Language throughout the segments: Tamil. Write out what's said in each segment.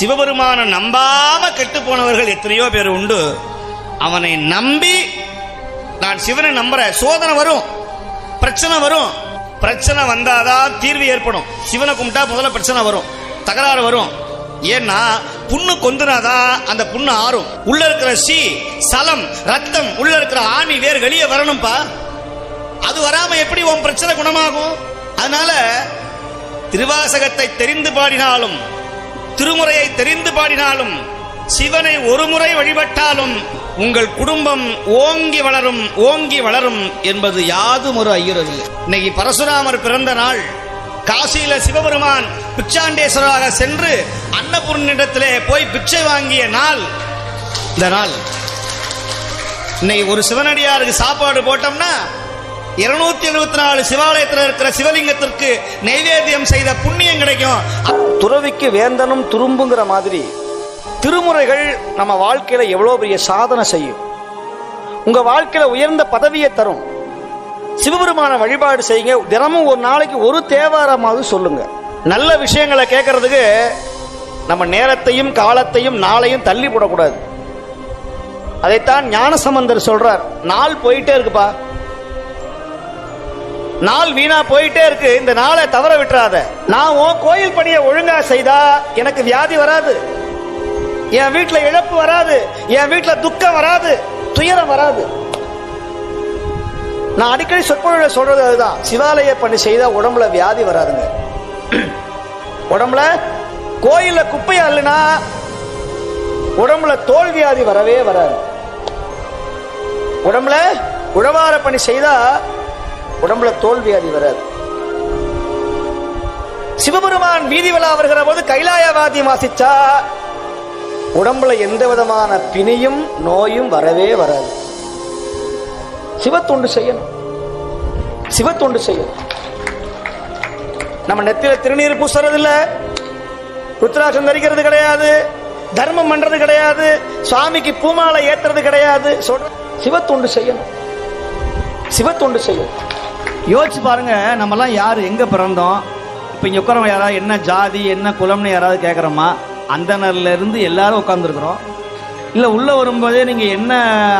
சிவபெருமான நம்பாம கெட்டு போனவர்கள் எத்தனையோ பேர் உண்டு. அவனை நம்பி நான் சிவனை நம்புற சோதனை வரும். பிரச்சனை வரும். பிரச்சனை வந்தாதான் தீர்வு ஏற்படும். சிவனை கும்பிட்டா முதல்ல பிரச்சனை வரும். தகராறு வரும். ஏன்னா புண்ணு கொந்துனாதான் அந்த புண்ணு ஆறும். உள்ள இருக்கிற சி சலம் ரத்தம் உள்ள இருக்கிற ஆணி வேர் வெளியே வரணும்பா. அது வராம எப்படி உன் பிரச்சனை குணமாகும்? அதனால திருவாசகத்தை தெரிந்து பாடினாலும் திருமுறையை தெரிந்து பாடினாலும் சிவனை ஒரு முறை வழிபட்டாலும் உங்கள் குடும்பம் ஓங்கி வளரும் ஓங்கி வளரும் என்பது யாதும் ஒரு ஐயரது இன்னைக்கு பரசுராமர் பிறந்த நாள் காசியில சிவபெருமான் பிச்சாண்டேஸ்வராக சென்று அன்னபூர்ணிடத்திலே போய் பிச்சை வாங்கிய நாள் இந்த நாள். இன்னைக்கு ஒரு சிவனடியாருக்கு சாப்பாடு போட்டோம்னா இருநூத்தி எழுபத்தி நாலு சிவாலயத்தில் இருக்கிற சிவலிங்கத்திற்கு நைவேத்தியம் செய்த புண்ணியம் கிடைக்கும். துறவிக்கு வேந்தனும் துரும்புங்கிற மாதிரி திருமுறைகள் நம்ம வாழ்க்கையில எவ்வளவு பெரிய சாதனை செய்யும். உங்க வாழ்க்கையில உயர்ந்த பதவியை தரும். சிவபெருமான வழிபாடு செய்யுங்க. தினமும் ஒரு நாளைக்கு ஒரு தேவாரமாவது சொல்லுங்க. நல்ல விஷயங்களை கேட்கறதுக்கு நம்ம நேரத்தையும் காலத்தையும் நாளையும் தள்ளி போடக்கூடாது. அதைத்தான் ஞானசம்பந்தர் சொல்றார். நாள் போயிட்டே இருக்குப்பா. நாள் வீணா போயிட்டே இருக்கு. இந்த நாளை தவற விட்டுறாத. நான் உன் கோயில் பணியை ஒழுங்கா செய்தா எனக்கு வியாதி வராது. என் வீட்டுல இழப்பு வராது. என் வீட்டுல துக்கம் வராது. துயரம் வராது. நான் அடிக்கடி சொற்பொழில சொல்றது அதுதான். சிவாலய பணி செய்தா உடம்புல வியாதி வராதுங்க. உடம்புல கோயில்ல குப்பையா இல்லைன்னா உடம்புல தோல் வியாதி வரவே வராது. உடம்புல உழவார பணி செய்தா உடம்புல தோல்வி அதி வராது. சிவபெருமான் வீதி விழா வருகிற போது கைலாயவாதி வாசிச்சா உடம்புல எந்த விதமான பிணியும் நோயும் வரவே வராது. சிவத்தொண்டு செய்யணும். சிவத்தொண்டு செய்யணும். நம்ம நெத்தியில திருநீர் பூசுறது இல்ல ருத்ராட்சம் தரிக்கிறது கிடையாது. தர்மம் பண்றது கிடையாது. சுவாமிக்கு பூமாலை ஏத்துறது கிடையாது. சொல்ற சிவத்தொண்டு செய்யணும். சிவத்தொண்டு செய்யணும். யோசிச்சு பாருங்க நம்மலாம் யார்? எங்க பிறந்தோம்? இப்போ இங்க உட்காரவங்க யாராவது என்ன ஜாதி என்ன குலம்னு யாராவது கேட்குறோமா அந்தனர்ல இருந்து எல்லாரும் உட்காந்துருக்குறோம் இல்லை உள்ள வரும்போதே நீங்க என்ன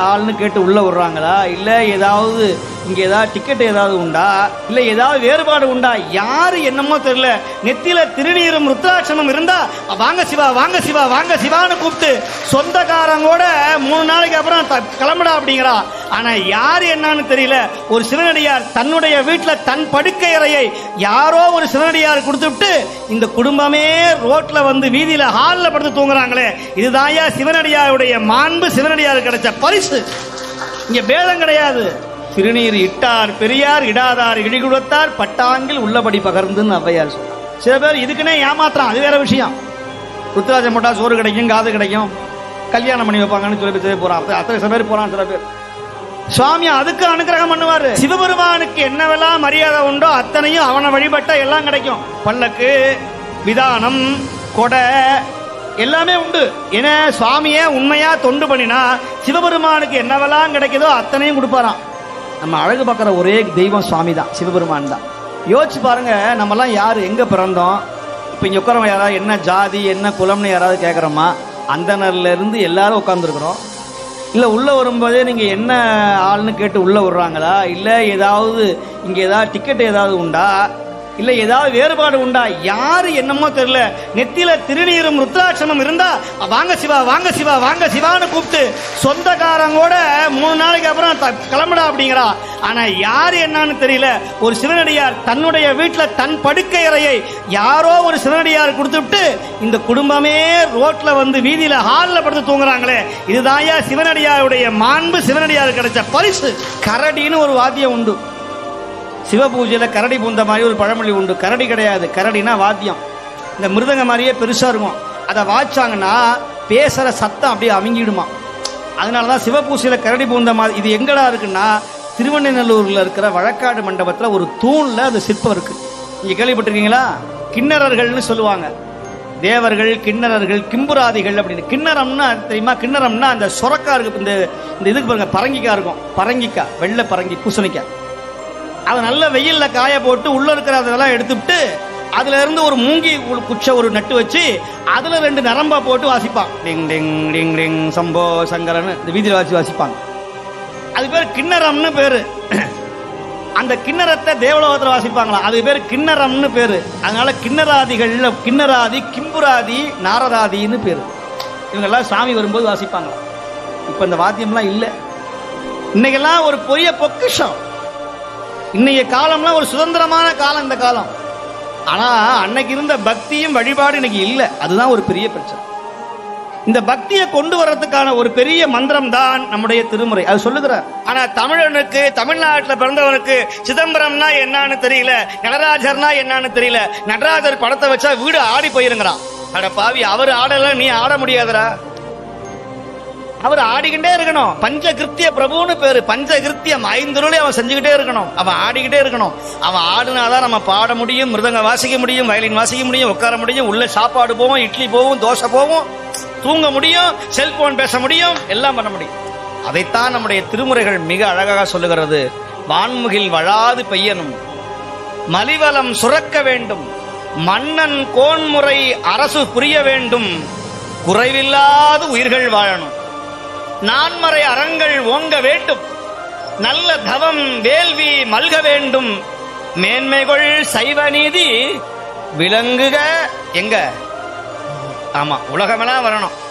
ஆள்னு கேட்டு உள்ள விடுறாங்களா? இல்லை ஏதாவது இங்கே ஏதாவது டிக்கெட் ஏதாவது உண்டா? இல்லை ஏதாவது வேறுபாடு உண்டா? யாரு என்னமோ தெரியல. நெத்தியில திருநீரும் ருத்ராட்சமும் இருந்தா வாங்க சிவா வாங்க சிவா வாங்க சிவான்னு கூப்பிட்டு சொந்தக்காரங்கூட மூணு நாளைக்கு அப்புறம் த- கிளம்புடா அப்படிங்கிறா. ஆனா யாரு என்னன்னு தெரியல. ஒரு சிவனடியார் தன்னுடைய வீட்டில் தன் படுக்கை அறையை யாரோ ஒரு சிவனடியார் கொடுத்துட்டு இந்த குடும்பமே ரோட்ல வந்து வீதியில ஹாலில் படுத்து தூங்குறாங்களே. இதுதாயா சிவனடியாருடைய மாண்பு. சிவனடியார் கிடைச்ச பரிசு. இங்க பேதம் கிடையாது. திருநீர் இட்டார் பெரியார் இடாதார் இடிகுடத்தார் பட்டாங்கில் உள்ளபடி பகர்ந்துன்னு ஔவையார் சொன்னார். சில பேர் இதுக்குன்னே ஏமாத்துறான் அது வேற விஷயம். ருத்ராஜம் போட்டால் சோறு கிடைக்கும் காது கிடைக்கும் கல்யாணம் பண்ணி வைப்பாங்கன்னு சொல்லி சில பேர் போறான் அத்தனை- சில பேர் போறான் சில பேர். சுவாமி அதுக்கு அனுகிரகம் பண்ணுவார். சிவபெருமானுக்கு என்னவெல்லாம் மரியாதை உண்டோ அத்தனையும் அவனை வழிபட்ட எல்லாம் கிடைக்கும். பல்லக்கு விதானம் கொடை எல்லாமே உண்டு. ஏன்னா சுவாமியே உண்மையா தொண்டு பண்ணினா சிவபெருமானுக்கு என்னவெல்லாம் கிடைக்குதோ அத்தனையும் கொடுப்பாராம். நம்ம அழகு பார்க்குற ஒரே தெய்வம் சுவாமி தான் சிவபெருமான் தான். யோசிச்சு பாருங்க நம்மலாம் யார் எங்க பிறந்தோம்? இப்போ இங்கே உட்காரவங்க யாராவது என்ன ஜாதி என்ன குலம்னு யாராவது கேட்குறோமா அந்தனர்ல இருந்து எல்லாரும் உட்காந்துருக்குறோம் இல்லை உள்ளே வரும்போதே நீங்கள் என்ன ஆள்னு கேட்டு உள்ளே விடுறாங்களா? இல்லை ஏதாவது இங்கே ஏதாவது டிக்கெட் ஏதாவது உண்டா? இல்லை ஏதாவது வேறுபாடு உண்டா? யாரு என்னமோ தெரியல. நெத்தியில திருநீரும் ருத்ராட்சமும் இருந்தா வாங்க சிவா வாங்க சிவா வாங்க சிவான்னு கூப்பிட்டு சொந்தக்காரங்கோட மூணு நாளைக்கு அப்புறம் த- கிளம்புடா அப்படிங்கிறா. ஆனா யாரு என்னன்னு தெரியல. ஒரு சிவனடியார் தன்னுடைய வீட்டுல தன் படுக்கை அறையை யாரோ ஒரு சிவனடியார் கொடுத்துட்டு இந்த குடும்பமே ரோட்ல வந்து வீதியில ஹாலில் படுத்து தூங்குறாங்களே. இதுதாயா சிவனடியாருடைய மாண்பு. சிவனடியார் கிடைச்ச பரிசு. கரடின்னு ஒரு வாத்தியம் உண்டு. சிவபூஜையில கரடி பூந்த மாதிரி ஒரு பழமொழி உண்டு. கரடி கிடையாது. கரடினா வாத்தியம். இந்த மிருதங்க மாதிரியே பெருசாக இருக்கும். அதை வாய்ச்சாங்கன்னா பேசுகிற சத்தம் அப்படியே அமுங்கிடுமா. அதனால தான் சிவபூசையில கரடி பூந்த மாதிரி இது எங்கடா இருக்குன்னா திருவண்ணநல்லூரில் இருக்கிற வழக்காடு மண்டபத்தில் ஒரு தூணில் அது சிற்பம் இருக்குது நீங்கள் கேள்விப்பட்டிருக்கீங்களா? கிண்ணறர்கள்னு சொல்லுவாங்க. தேவர்கள் கிண்ணறர்கள் கிம்புராதிகள் அப்படின்னு. கிண்ணறம்னா தெரியுமா? கிண்ணறம்னா அந்த சொரக்கா இருக்கு. இந்த இந்த இதுக்கு பாருங்க பரங்கிக்காய் இருக்கும். பரங்கிக்காய் வெள்ளை பரங்கி பூசணிக்காய். அதை நல்ல வெயில்ல காய போட்டு உள்ள இருக்கிற அதெல்லாம் எடுத்துவிட்டு அதுல இருந்து ஒரு மூங்கி குச்ச ஒரு நட்டு வச்சு அதுல ரெண்டு நரம்பா போட்டு வாசிப்பான். டிங் டிங் டிங் டிங் சம்போ சங்கரன் இந்த வீதியில் வாசி வாசிப்பாங்க. அது பேர் கிண்ணறம்னு பேரு. அந்த கிண்ணறத்தை தேவலோகத்தில் வாசிப்பாங்களாம். அது பேர் கிண்ணறம்னு பேரு. அதனால கிண்ணராதிகள்ல கிண்ணராதி கிம்புராதி நாரதாதின்னு பேரு. இவங்கெல்லாம் சாமி வரும்போது வாசிப்பாங்களாம். இப்போ இந்த வாத்தியம்லாம் இல்லை. இன்னைக்கெல்லாம் ஒரு பெரிய பொக்கிஷம். இன்னைய காலம்லாம் ஒரு சுதந்திரமான காலம் இந்த காலம். ஆனா அன்னைக்கு இருந்த பக்தியும் வழிபாடு இன்னைக்கு இல்லை. அதுதான் ஒரு பெரிய பிரச்சனை. இந்த பக்தியை கொண்டு வர்றதுக்கான ஒரு பெரிய மந்திரம் தான் நம்முடைய திருமுறை. அது சொல்லுகிறார் ஆனா தமிழனுக்கு தமிழ்நாட்டில் பிறந்தவனுக்கு சிதம்பரம்னா என்னன்னு தெரியல நடராஜர்னா என்னன்னு தெரியல நடராஜர் படத்தை வச்சா வீடு ஆடி போயிருங்கிறான். அட பாவி அவர் ஆடல நீ ஆட முடியாதரா அவர் ஆடிக்கிட்டே இருக்கணும். பஞ்சகிருத்திய பிரபுன்னு பேரு. பஞ்சகிருத்தியம் ஐந்துருளை அவன் செஞ்சுக்கிட்டே இருக்கணும். அவன் ஆடிக்கிட்டே இருக்கணும். அவன் ஆடினாதான் நம்ம பாட முடியும் மிருதங்க வாசிக்க முடியும் வயலின் வாசிக்க முடியும் உட்கார முடியும் உள்ள சாப்பாடு போவோம் இட்லி போவோம் தோசை போவோம் தூங்க முடியும் செல்போன் பேச முடியும் எல்லாம் பண்ண முடியும். அதைத்தான் நம்முடைய திருமுறைகள் மிக அழகாக சொல்லுகிறது. வான்முகில் வழாது பெய்யணும். மலிவலம் சுரக்க வேண்டும். மன்னன் கோன்முறை அரசு புரிய வேண்டும். குறைவில்லாத உயிர்கள் வாழணும். நான்மறை அறங்கள் ஓங்க வேண்டும். நல்ல தவம் வேள்வி மல்க வேண்டும். மேன்மைகள் சைவ நீதி விளங்குக. எங்க? ஆமா உலகமெல்லாம் வரணும்.